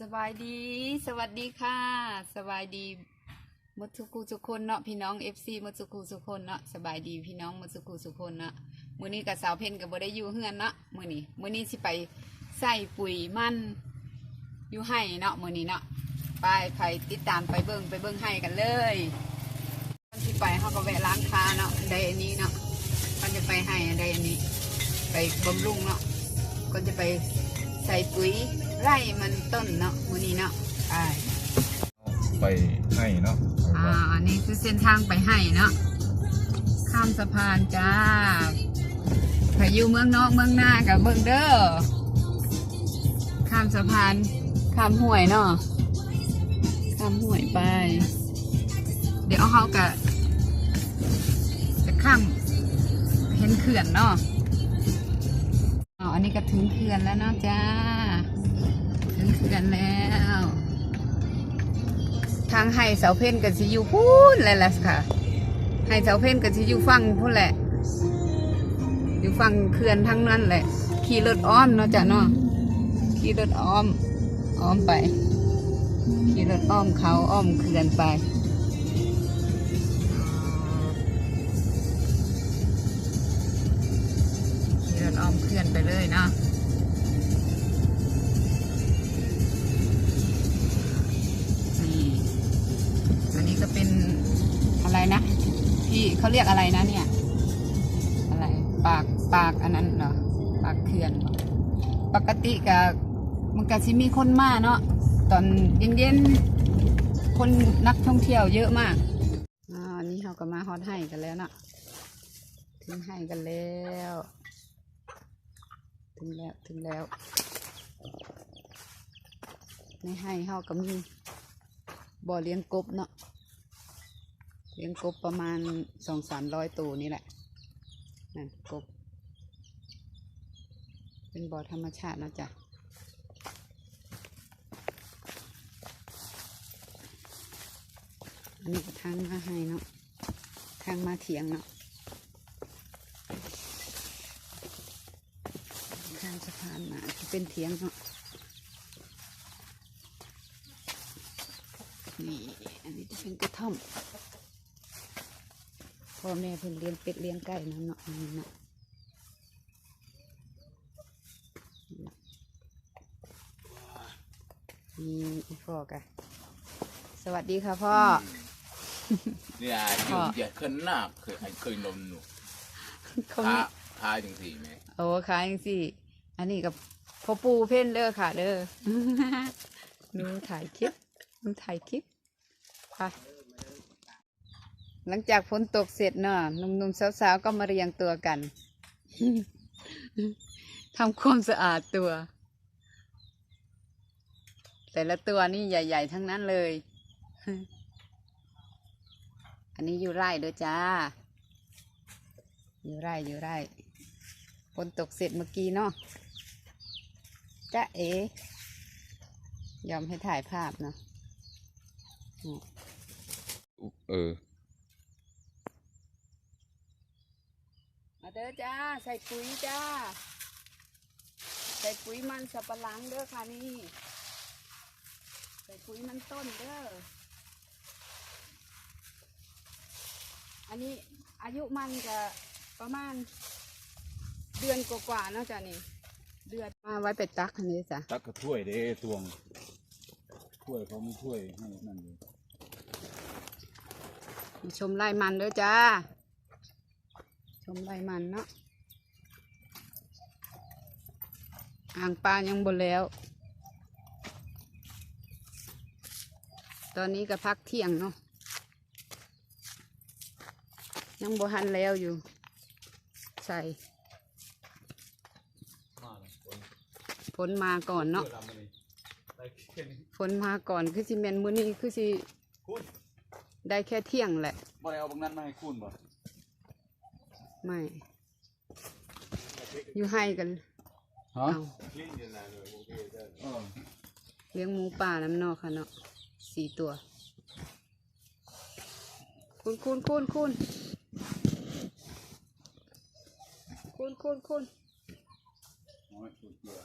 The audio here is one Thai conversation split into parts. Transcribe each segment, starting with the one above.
สบายดี สวัสดีค่ะ สบายดีมดทุกคูทุคนเนาะพี่น้องเอฟซีมดทุกคูทุคนเนาะสบายดีพี่น้องมดทุกคูทุคนเนาะมือนี้กับสาวเพนกับบ่ได้อยู่เฮือนเนาะมือนี้มือนี้สิไปใส่ปุ๋ยมันอยู่ให้เนาะมือนี้เนาะไปไปติดตามไปเบิ่งไปเบิ่งให้กันเลยตอนที่ไปเขาก็แวะร้านค้าเนาะไดอันนี้เนาะมันจะไปให้ไดอันนี้ ไปบำรุงเนาะก็จะไปใส่ปุ๋ย ไร่มันต้นเนาะมื้อนี้เนาะไปไปให้เนาะอ่าอันนี้คือเส้นทางไปให้เนาะข้ามสะพานจ้าถ้าอยู่เมืองนอกเมืองหน้ากับเบิ่งเด้อข้ามสะพานข้ามห้วยเนาะข้ามห้วยไป เดี๋ยวเขากะจะข้ามเห็นเขื่อนเนาะอ๋ออันนี้ก็ถึงเขื่อนแล้วเนาะจ้า ถึงเขื่อนแล้ว ทางไห้เสาเพ่นกับสิอยู่พูนเลยล่ะค่ะไห้เสาเพ่นกับสิอยู่ฟังพูนแหละ อยู่ฟังเขื่อนทั้งนั้นแหละ ขี่รถอ้อมเนาะจ้ะเนาะขี่รถอ้อม อ้อมไป ขี่รถอ้อมเขาอ้อมเขื่อนไปขี่รถอ้อมเขื่อนไปเลยเนาะ เขาเรียกอะไรนะเนี่ย อะไร ปากปากอันนั้นเหรอปากเขื่อน ปกติกับมันก็สิมีคนมาเนาะตอนเย็นๆคนนักท่องเที่ยวเยอะมากอ่าอันนี้เราก็มาฮอตให้กันแล้วเนาะถึงให้กันแล้ว ถึงแล้วถึงแล้วในให้เฮาก็มีบ่อเลี้ยงกบเนาะ ลี้ยงกบประมาณสองสามร้อยตัวนี่แหละนั่นกบ เป็นบ่อธรรมชาตินะจ๊ะอันนี้ก็ทางมาให้เนาะทางมาเถียงเนาะทางสะพานมาที่เป็นเถียงเนาะนี่อันนี้จะเป็นกระท่อม พ่อแม่เพิ่นเลี้ยงเป็ดเลี้ยงไก่นะเนาะอันนี้เนาะนี่พ่อกันสวัสดีค่ะพ่อ เนี่ยพ่อยุ่งจะขึ้นหน้าเคยเคยนมหนูเขาพามีพาจังสี่ไหมโอ้ขายจังสิอันนี้กับพ่อปูเพ่นเด้อค่ะเด้อหนูถ่ายคลิปหนูถ่ายคลิปค่ะ หลังจากฝนตกเสร็จเนาะหนุ่มๆสาวๆก็มาเรียงตัวกันทำความสะอาดตัว แต่ละตัวนี่ใหญ่ ๆ ทั้งนั้นเลย อันนี้อยู่ไร่เด้อจ้า อยู่ไร่อยู่ไร่ฝนตกเสร็จเมื่อกี้เนาะจ้าเอยอมให้ถ่ายภาพเนาะเออ มา เด้อจ้า ใส่ปุ๋ยจ้า ใส่ปุ๋ยมันสับปะหลังเด้อค่ะนี่ ใส่ปุ๋ยมันต้นเด้อ อันนี้อายุมันก็ประมาณ เดือนกว่าๆเนาะจ้ะนี่ เดือนมาไว้ไปตักอันนี้จ้ะ ตักกระถ้วยเด้ตวงถ้วยเขาไม่ถ้วยให้นั่นเลยมาชมไร่มันเด้อจ้า ชมไร่มันเนาะอ่างปลายังบนแล้ว ตอนนี้ก็พักเที่ยงเนาะยังบ่หันแล้วอยู่ ใส่ฝนมาก่อนเนาะฝนมาก่อนคือสิเมนมื้อนี้คือสิได้แค่เที่ยงแหละบ่ได้เอาบางนั้นมาให้คุณบ่ ไม่ อยู่ให้กันฮะเอาเออเลี้ยงหมูป่าน้ำนอกค่ะเนาะสี่ตัว คุณคุณคุณคุณคุณคุณคุณน้อยสุดเดียว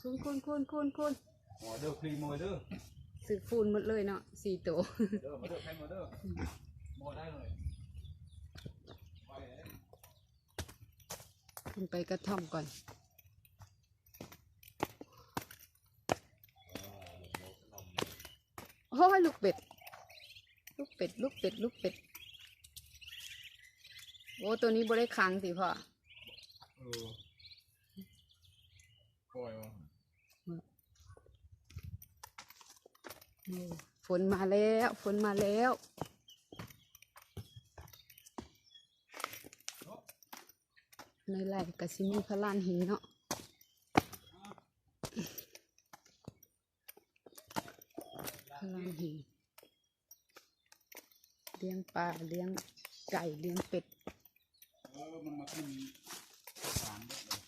คุณคุณคุณคุณคุณหมอเด้อครีมหมอเด้อสึกฟูนหมดเลยเนาะสี่ตัว เด้อมาเด้อใครมาเด้อหมอได้เลย ขึ้นไปกระท่อมก่อน โอ้ยลูกเป็ด ลูกเป็ด ลูกเป็ด ลูกเป็ด โอ้ตัวนี้บ่ได้ค้างสิพ่อเออปล่อยวะโอ้ฝนมาแล้ว ฝนมาแล้ว ในไร่กสิมีพระลานหินเนาะพระลานหินเลี้ยงปลาเลี้ยงไก่เลี้ยงเป็ดเออมันมากินอาหารเยอะเลย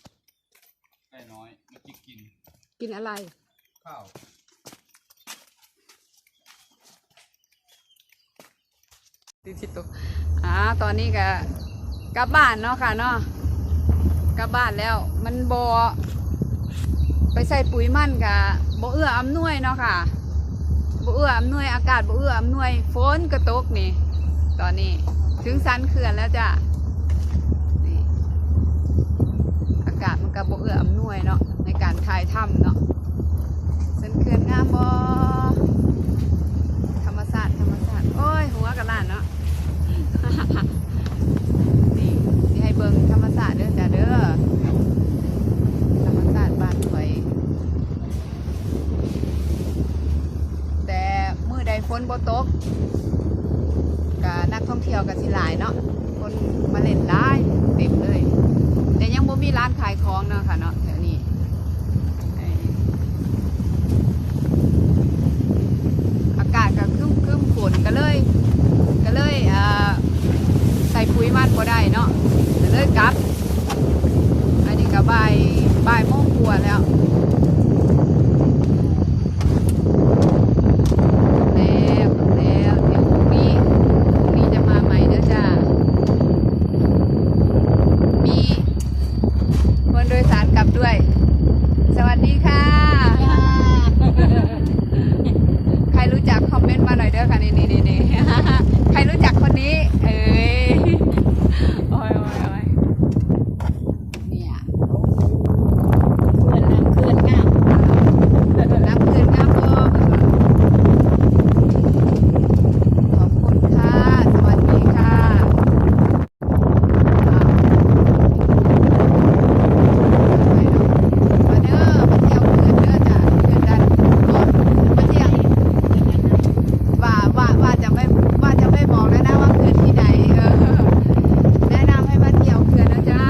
ไก่น้อยมาจิกกิน กินอะไร ข้าวติดติดตัวอ่าตอนนี้ก็กลับบ้านเนาะค่ะเนาะ กลับบ้านแล้ว มันบอไปใส่ปุ๋ยมันกะบ่เอื้ออำนวยเนาะค่ะบ่เอื้ออำนวยอากาศบ่เอื้ออำนวยฝนกระตกนี่ ตอนนี้ถึงสันเขื่อนแล้วจ้ะนี่อากาศมันก็บ่เอื้ออำนวยเนาะในการถ่ายถ้ำเนาะสันเขื่อนงามบ่ ธรรมศาสตร์ธรรมศาสตร์โอ้ย หัวกันล้านเนาะ นี่สิให้เบิ่งธรรมศาสตร์เด้อจ้าเด้อธรรมศาสตร์บ้านสวย แต่ มือใดฝนบตกก็นักท่องเที่ยวก็สิหลายเนาะคนมาเล่นได้เต็มเลย แต่ยังบ่มีร้านขายของเนาะค่ะเนาะแถวนี้อากาศก็คึ้มคึ้มฝนก็เลยก็เลยใส่ปุ๋ยมันบ่ได้เนาะก็เลยกลับ อันนี้ก็บ่ายบ่ายโมงกว่าแล้วแล้วแล้วเดี๋ยวพรุ่งนี้พรุ่งนี้จะมาใหม่เด้อจ้า มีคนโดยสารกลับด้วย สวัสดีค่ะ ใครรู้จักคอมเมนต์มาหน่อยเด้อค่ะนี่นี่นี่นี่ ใครรู้จักคนนี้ เอ้ยโอ้ยโอ้ยโอ้ยเนี่ย เพื่อนน้ำเพื่อนงาม น้ำเพื่อนงามบ่ขอบคุณค่ะ สวัสดีค่ะมาเด้อมาเที่ยวเพื่อนเด้อจ้ะเพื่อนดันรถมาเที่ยว ว่าว่าว่าจะไม่ว่าจะไม่บอกแล้วนะว่าเขื่อนที่ไหนเออแนะนำให้มาเที่ยวเขื่อนนะจ๊ะ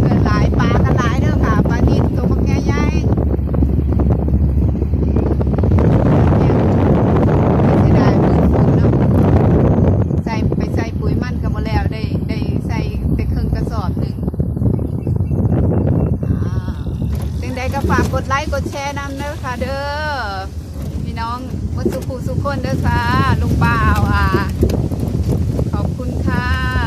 เขื่อนหลายปลากันหลายเด้อค่ะปลานิดตัวมันแก่ใหญ่เนี่ยเสียดายมือฝนเนาะใส่ไปใส่ปุ๋ยมันกันมาแล้วได้ได้ใส่ไปครึ่งกระสอบหนึ่งอ่าสิ่งใดก็ฝากกด ไลค์กดแชร์นำเด้อค่ะเด้อพี่น้องวัสุขุสุขคนเด้อค่ะลุงบ่าวอะขอบคุณค่ะ